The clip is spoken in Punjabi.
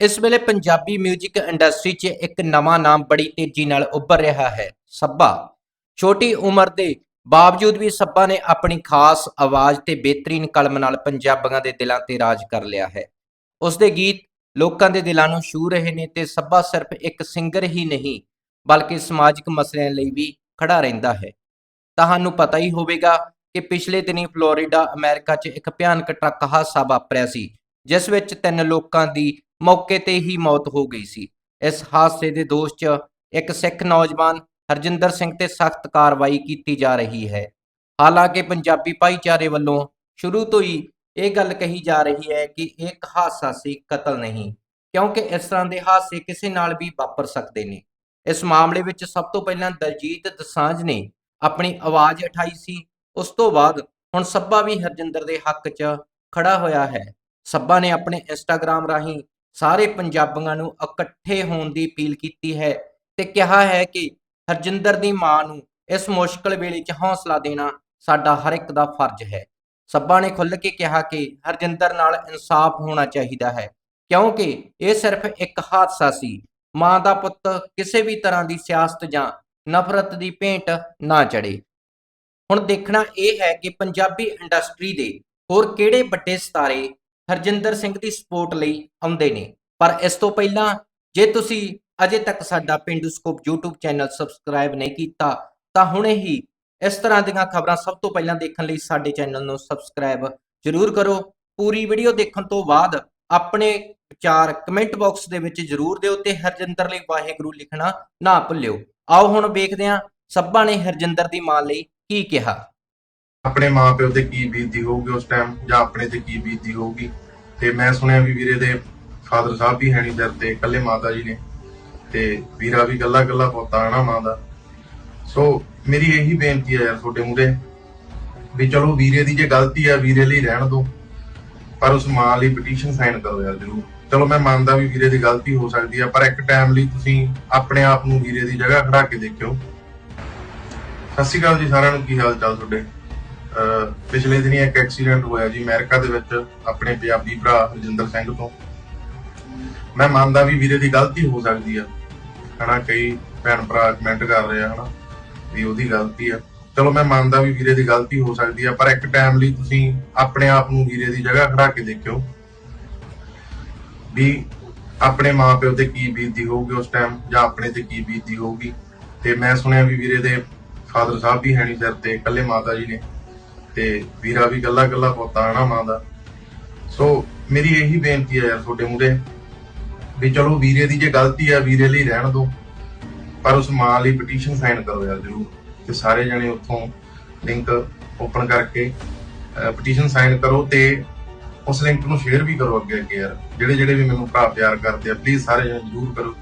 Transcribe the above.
ਇਸ ਵੇਲੇ ਪੰਜਾਬੀ 뮤직 ਇੰਡਸਟਰੀ 'ਚ ਇੱਕ ਨਵਾਂ ਨਾਮ ਬੜੀ ਤੇਜ਼ੀ ਨਾਲ ਉੱਭਰ ਰਿਹਾ ਹੈ, ਸੱਬਾ। ਛੋਟੀ ਉਮਰ ਦੇ ਬਾਵਜੂਦ ਵੀ ਸੱਬਾ ਨੇ ਆਪਣੀ ਖਾਸ ਆਵਾਜ਼ ਤੇ ਬਿਹਤਰੀਨ ਕਲਮ ਨਾਲ ਪੰਜਾਬੀਆਂ ਦੇ ਦਿਲਾਂ ਤੇ ਰਾਜ ਕਰ ਲਿਆ ਹੈ। ਉਸ ਦੇ ਗੀਤ ਲੋਕਾਂ ਦੇ ਦਿਲਾਂ ਨੂੰ ਛੂ ਰਹੇ ਨੇ ਤੇ ਸੱਬਾ ਸਿਰਫ ਇੱਕ ਸਿੰਗਰ ਹੀ ਨਹੀਂ, ਬਲਕਿ ਸਮਾਜਿਕ ਮਸਲਿਆਂ ਲਈ ਵੀ ਖੜਾ ਰਹਿੰਦਾ ਹੈ। ਤੁਹਾਨੂੰ ਪਤਾ ਹੀ ਹੋਵੇਗਾ ਕਿ ਪਿਛਲੇ ਦਿਨੀ ਫਲੋਰੀਡਾ, ਅਮਰੀਕਾ 'ਚ ਇੱਕ ਭਿਆਨਕ ਟਰੱਕ ਹਾਦਸਾ ਵਾਪਰਿਆ ਸੀ, ਜਿਸ ਵਿੱਚ ਤਿੰਨ ਲੋਕਾਂ ਦੀ ਮੌਕੇ ਤੇ ਹੀ ਮੌਤ ਹੋ ਗਈ ਸੀ। ਇਸ ਹਾਦਸੇ ਦੇ ਦੋਸ਼ 'ਚ ਇੱਕ ਸਿੱਖ ਨੌਜਵਾਨ ਹਰਜਿੰਦਰ ਸਿੰਘ ਤੇ ਸਖਤ ਕਾਰਵਾਈ ਕੀਤੀ ਜਾ ਰਹੀ ਹੈ। ਹਾਲਾਂਕਿ ਪੰਜਾਬੀ ਭਾਈਚਾਰੇ ਵੱਲੋਂ ਸ਼ੁਰੂ ਤੋਂ ਹੀ ਇਹ ਗੱਲ ਕਹੀ ਜਾ ਰਹੀ ਹੈ ਕਿ ਇਹ ਹਾਦਸਾ ਸੀ, ਕਤਲ ਨਹੀਂ, ਕਿਉਂਕਿ ਇਸ ਤਰ੍ਹਾਂ ਦੇ ਹਾਦਸੇ ਕਿਸੇ ਨਾਲ ਵੀ ਵਾਪਰ ਸਕਦੇ ਨੇ। ਇਸ ਮਾਮਲੇ ਵਿੱਚ ਸਭ ਤੋਂ ਪਹਿਲਾਂ ਦਲਜੀਤ ਦਸਾਂਝ ਨੇ ਆਪਣੀ ਆਵਾਜ਼ ਉਠਾਈ ਸੀ। ਉਸ ਤੋਂ ਬਾਅਦ ਹੁਣ ਸੱਬਾ ਵੀ ਹਰਜਿੰਦਰ ਦੇ ਹੱਕ 'ਚ ਖੜਾ ਹੋਇਆ ਹੈ। ਸੱਬਾ ਨੇ ਆਪਣੇ ਇੰਸਟਾਗ੍ਰam ਰਾਹੀਂ ਸਾਰੇ ਪੰਜਾਬੀਆਂ ਨੂੰ ਇਕੱਠੇ ਹੋਣ ਦੀ ਅਪੀਲ ਕੀਤੀ ਹੈ ਤੇ ਕਿਹਾ ਹੈ ਕਿ ਹਰਜਿੰਦਰ ਦੀ ਮਾਂ ਨੂੰ ਇਸ ਮੁਸ਼ਕਲ ਵੇਲੇ 'ਚ ਹੌਸਲਾ ਦੇਣਾ ਸਾਡਾ ਹਰ ਇੱਕ ਦਾ ਫਰਜ਼ ਹੈ। ਸੱਬਾ ਨੇ ਖੁੱਲ੍ਹ ਕੇ ਕਿਹਾ ਕਿ ਹਰਜਿੰਦਰ ਨਾਲ ਇਨਸਾਫ ਹੋਣਾ ਚਾਹੀਦਾ ਹੈ, ਕਿਉਂਕਿ ਇਹ ਸਿਰਫ ਇੱਕ ਹਾਦਸਾ ਸੀ। ਮਾਂ ਦਾ ਪੁੱਤ ਕਿਸੇ ਵੀ ਤਰ੍ਹਾਂ ਦੀ ਸਿਆਸਤ ਜਾਂ ਨਫ਼ਰਤ ਦੀ ਭੇਂਟ ਨਾ ਚੜੇ ਹੁਣ ਦੇਖਣਾ ਇਹ ਹੈ ਕਿ ਪੰਜਾਬੀ ਇੰਡਸਟਰੀ ਦੇ ਹੋਰ ਕਿਹੜੇ ਵੱਡੇ ਸਿਤਾਰੇ ਹਰਜਿੰਦਰ ਸਿੰਘ ਦੀ ਸਪੋਰਟ ਲਈ ਆਉਂਦੇ ਨੇ? ਪਰ ਇਸ ਤੋਂ ਪਹਿਲਾਂ ਜੇ ਤੁਸੀਂ ਅਜੇ ਤੱਕ ਸਾਡਾ ਪਿੰਡੂ YouTube ਚੈਨਲ ਸਬਸਕ੍ਰਾਈਬ ਨਹੀਂ ਕੀਤਾ, ਤਾਂ ਹੁਣੇ ਹੀ ਇਸ ਤਰ੍ਹਾਂ ਦੀਆਂ ਖਬਰਾਂ ਸਭ ਤੋਂ ਪਹਿਲਾਂ ਦੇਖਣ ਲਈ ਸਾਡੇ ਚੈਨਲ ਨੂੰ ਸਬਸਕ੍ਰਾਈਬ ਜ਼ਰੂਰ ਕਰੋ। ਪੂਰੀ ਵੀਡੀਓ ਦੇਖਣ ਤੋਂ ਬਾਅਦ ਆਪਣੇ ਵਿਚਾਰ ਕਮੈਂਟ ਬਾਕਸ ਦੇ ਵਿੱਚ ਜ਼ਰੂਰ ਦਿਓ ਤੇ ਹਰਜਿੰਦਰ ਲਈ ਵਾਹਿਗੁਰੂ ਲਿਖਣਾ ਨਾ ਭੁੱਲਿਓ। ਆਓ ਹੁਣ ਵੇਖਦੇ ਹਾਂ ਸੱਬਾ ਨੇ ਹਰਜਿੰਦਰ ਦੀ ਮਾਂ ਲਈ ਕੀ ਕਿਹਾ। ਆਪਣੇ ਮਾਪਿਓ ਤੇ ਕੀ ਬੀਤਦੀ ਹੋਊਗੀ ਉਸ ਟਾਈਮ ਜਾਂ ਆਪਣੇ ਤੇ ਕੀ ਬੀਤਦੀ ਹੋਊਗੀ? ਤੇ ਮੈਂ ਸੁਣਿਆ ਵੀ ਵੀਰੇ ਦੇ ਫਾਦਰ ਸਾਹਿਬ ਵੀ ਹੈ ਨਹੀਂ ਦਰ ਤੇ ਇਕੱਲੇ ਮਾਤਾ ਜੀ ਨੇ ਤੇ ਵੀਰਾ ਵੀ ਗੱਲਾਂ ਗੱਲਾਂ ਪੋਤਾ ਹੈ ਨਾ ਮਾਂ ਦਾ। ਸੋ ਮੇਰੀ ਇਹੀ ਬੇਨਤੀ ਹੈ ਯਾਰ ਤੁਹਾਡੇ ਮੂਰੇ ਵੀ ਚਲੋ ਵੀਰੇ ਦੀ ਜੇ ਗਲਤੀ ਆ, ਵੀਰੇ ਲਈ ਰਹਿਣ ਦਿਓ, ਪਰ ਉਸ ਮਾਂ ਲਈ ਪਟੀਸ਼ਨ ਸਾਈਨ ਕਰੋ ਯਾਰ ਜ਼ਰੂਰ। ਚਲੋ ਮੈਂ ਮੰਨਦਾ ਵੀ ਵੀਰੇ ਦੀ ਗਲਤੀ ਹੋ ਸਕਦੀ ਆ, ਪਰ ਇੱਕ ਟਾਈਮ ਲਈ ਤੁਸੀਂ ਆਪਣੇ ਆਪ ਨੂੰ ਵੀਰੇ ਦੀ ਜਗ੍ਹਾ ਖੜਾ ਕੇ ਦੇਖਿਓ। ਸਤਿ ਸ਼੍ਰੀ ਅਕਾਲ ਜੀ ਸਾਰਿਆਂ ਨੂੰ, ਕੀ ਹਾਲ ਚਾਲ ਤੁਹਾਡੇ? ਪਿਛਲੇ ਦਿਨੀ ਇੱਕ ਐਕਸੀਡੈਂਟ ਹੋਇਆ ਜੀ ਅਮਰੀਕਾ ਦੇ ਵਿੱਚ, ਆਪਣੇ ਪੰਜਾਬੀ ਭਰਾ ਰਜਿੰਦਰ ਸਿੰਘ ਤੋਂ। ਮੈਂ ਮੰਨਦਾ ਵੀ ਵੀਰੇ ਦੀ ਗਲਤੀ ਹੋ ਸਕਦੀ ਆ। ਹਨਾ, ਕਈ ਭੈਣ ਭਰਾ ਕਮੈਂਟ ਕਰ ਰਹੇ ਆ, ਹਨਾ, ਵੀ ਉਹਦੀ ਗਲਤੀ ਆ। ਚਲੋ, ਮੈਂ ਮੰਨਦਾ ਵੀ ਵੀਰੇ ਦੀ ਗਲਤੀ ਹੋ ਸਕਦੀ ਆ, ਪਰ ਇੱਕ ਟਾਈਮ ਲਈ ਤੁਸੀਂ ਆਪਣੇ ਆਪ ਨੂੰ ਵੀਰੇ ਦੀ ਜਗ੍ਹਾ ਖੜਾ ਕੇ ਦੇਖਿਓ। ਵੀ ਆਪਣੇ ਮਾਪਿਓ ਤੇ ਕੀ ਬੀਤਦੀ ਹੋਊਗੀ ਉਸ ਟਾਈਮ ਜਾਂ ਆਪਣੇ ਤੇ ਕੀ ਬੀਤਦੀ ਹੋਊਗੀ। ਤੇ ਮੈਂ ਸੁਣਿਆ ਵੀ ਵੀਰੇ ਦੇ ਫਾਦਰ ਸਾਹਿਬ ਵੀ ਹੈ ਨਹੀਂ ਸਿਰ ਤੇ, ਇਕੱਲੇ ਮਾਤਾ ਜੀ ਨੇ। ਤੇ ਵੀਰਾ ਵੀ ਗੱਲਾਂ ਗੱਲਾਂ ਪੋਤਾ ਹੈ ਮਾਂ ਦਾ। ਸੋ, ਮੇਰੀ ਇਹੀ ਬੇਨਤੀ ਹੈ ਯਾਰ, ਤੁਹਾਡੇ ਮੂਰੇ ਵੀ ਚਲੋ ਵੀਰੇ ਦੀ ਜੇ ਗਲਤੀ ਆ, ਵੀਰੇ ਲਈ ਰਹਿਣ ਦਿਓ। ਪਰ ਉਸ ਮਾਂ ਲਈ ਪਟੀਸ਼ਨ ਸਾਈਨ ਕਰੋ ਯਾਰ, ਜ਼ਰੂਰ। ਤੇ ਸਾਰੇ ਜਣੇ ਉੱਥੋਂ ਲਿੰਕ ਓਪਨ ਕਰਕੇ ਪਟੀਸ਼ਨ ਸਾਈਨ ਕਰੋ ਤੇ ਉਸ ਲਿੰਕ ਨੂੰ ਸ਼ੇਅਰ ਵੀ ਕਰੋ ਅੱਗੇ ਅੱਗੇ ਯਾਰ। ਜਿਹੜੇ ਜਿਹੜੇ ਵੀ ਮੈਨੂੰ ਭਰਾ ਪਿਆਰ ਕਰਦੇ ਆ ਪਲੀਜ਼ ਸਾਰੇ ਜਣੇ ਜ਼ਰੂਰ ਕਰੋ।